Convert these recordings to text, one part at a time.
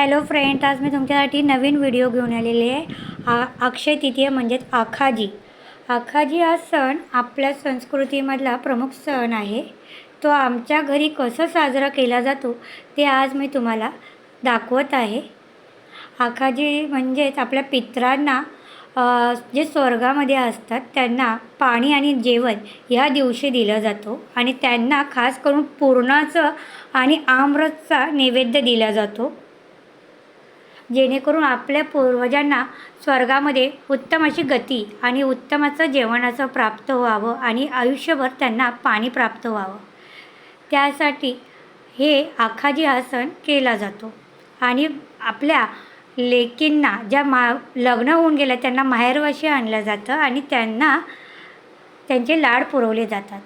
Hello friend आज मी तुमच्यासाठी नवीन video घेऊन आलेली आहे. आ अक्षय तृतीय म्हणजेच आखाजी. आखाजी हा सण आपल्या संस्कृतीमधला प्रमुख सण आहे. तो आमच्या घरी कसं साजरा केला जातो ते आज मी तुम्हाला दाखवत आहे. आखाजी म्हणजेच आपल्या पितरांना जे स्वर्गामध्ये असतात त्यांना पाणी आणि जेवण ह्या दिवशी दिलं जातो आणि त्यांना खास करून पुरणाचं आणि आमरसचा नैवेद्य दिला जातो. जेणेकरून आपल्या पूर्वजांना स्वर्गामध्ये उत्तम अशी गती आणि उत्तम असं जेवणाचं प्राप्त व्हावं आणि आयुष्यभर त्यांना पाणी प्राप्त व्हावं. त्यासाठी हे आखाजी हा सण केला जातो. आणि आपल्या लेकींना ज्या मा लग्न होऊन गेल्या त्यांना माहेरवाशी आणलं जातं आणि त्यांना त्यांचे लाड पुरवले जातात.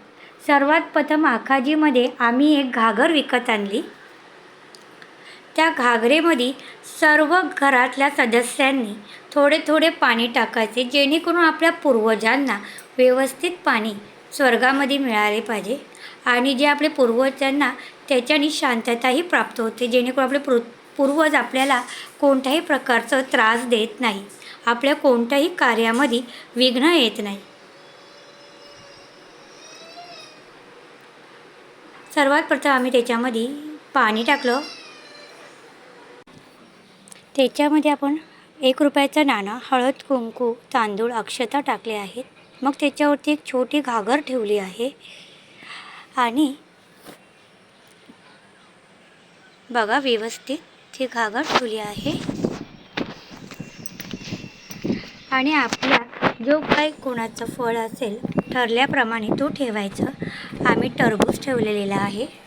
सर्वात प्रथम आखाजीमध्ये आम्ही एक घागर विकत आणली. त्या घागरेमध्ये सर्व घरातल्या सदस्यांनी थोडे थोडे पाणी टाकायचे जेणेकरून आपल्या पूर्वजांना व्यवस्थित पाणी स्वर्गामध्ये मिळाले पाहिजे आणि जे आपले पूर्वजांना त्याच्याने शांतताही प्राप्त होते जेणेकरून आपले पृ पूर्वज आपल्याला कोणत्याही प्रकारचं त्रास देत नाही. आपल्या कोणत्याही कार्यामध्ये विघ्न येत नाही. सर्वात प्रथम आम्ही त्याच्यामध्ये पाणी टाकलं. त्याच्यामध्ये आपण एक रुपयाचं नाणं हळद कुंकू तांदूळ अक्षता टाकले आहेत. मग त्याच्यावरती एक छोटी घागर ठेवली आहे. आणि बघा व्यवस्थित ती घागर ठेवली आहे. आणि आपल्या जो काही कोणाचं फळ असेल ठरल्याप्रमाणे तो ठेवायचा. आम्ही टरबूज ठेवलेला आहे.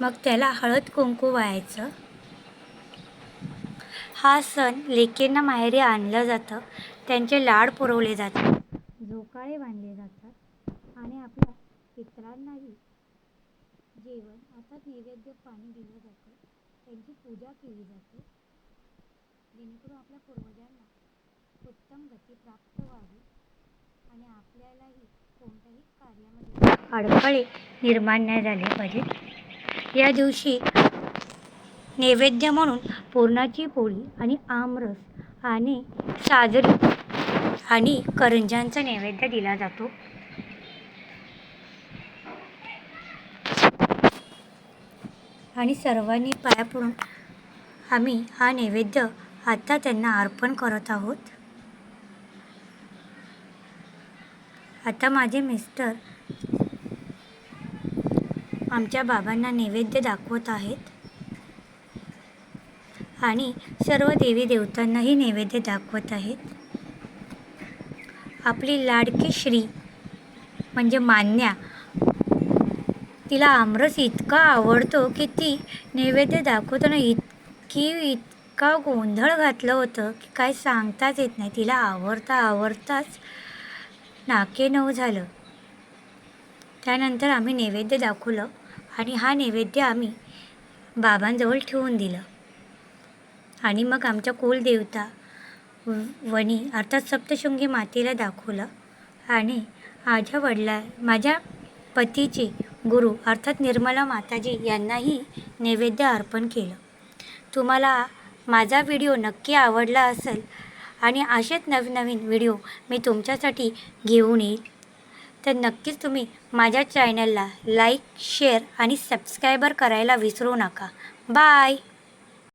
मग त्याला हळद कुंकू व्हायचं हा सण लेकींना माहेरी आणलं जातं. त्यांचे लाड पुरवले जातात. झोकाळे बांधले जातात. आणि आपल्या पित्रांनाही जेवण अर्थात नैवेद्य पाणी दिलं जातं. त्यांची पूजा केली जाते. जेणेकरून आपल्या पूर्वजांना उत्तम गती प्राप्त व्हावी आणि आपल्यालाही कोणत्याही कार्यामध्ये अडथळे निर्माण नाही झाले पाहिजे या दिवशी नैवेद्य म्हणून पुरणाची पोळी आणि आमरस आणि साजरी आणि करंजांचा नैवेद्य दिला जातो. आणि सर्वांनी पाया पडून आम्ही हा नैवेद्य आता त्यांना अर्पण करत आहोत. आता माझे मिस्टर आमच्या बाबांना नैवेद्य दाखवत आहेत. आणि सर्व देवी देवतांनाही नैवेद्य दाखवत आहेत. आपली लाडकी श्री म्हणजे मान्या. तिला आमरस इतका आवडतो की ती नैवेद्य दाखवताना इतकी इतका गोंधळ घातलं होतं की काय सांगताच येत नाही. तिला आवडता आवडताच नाके नऊ झालं. त्यानंतर आम्ही नैवेद्य दाखवलं आणि हा नैवेद्य आम्ही बाबांजवळ ठेवून दिलं. आणि मग आमच्या कुलदेवता वणी अर्थात सप्तशृंगी मातेला दाखवलं आणि माझ्या वडिला माझ्या पतीचे गुरु अर्थात निर्मला माताजी यांनाही नैवेद्य अर्पण केलं. तुम्हाला माझा व्हिडिओ नक्की आवडला असेल आणि असेच नवनवीन व्हिडिओ मी तुमच्यासाठी घेऊन येईल. तर नक्कीच तुम्ही माझ्या चॅनलला लाईक शेअर आणि सबस्क्रायबर करायला विसरू नका. बाय!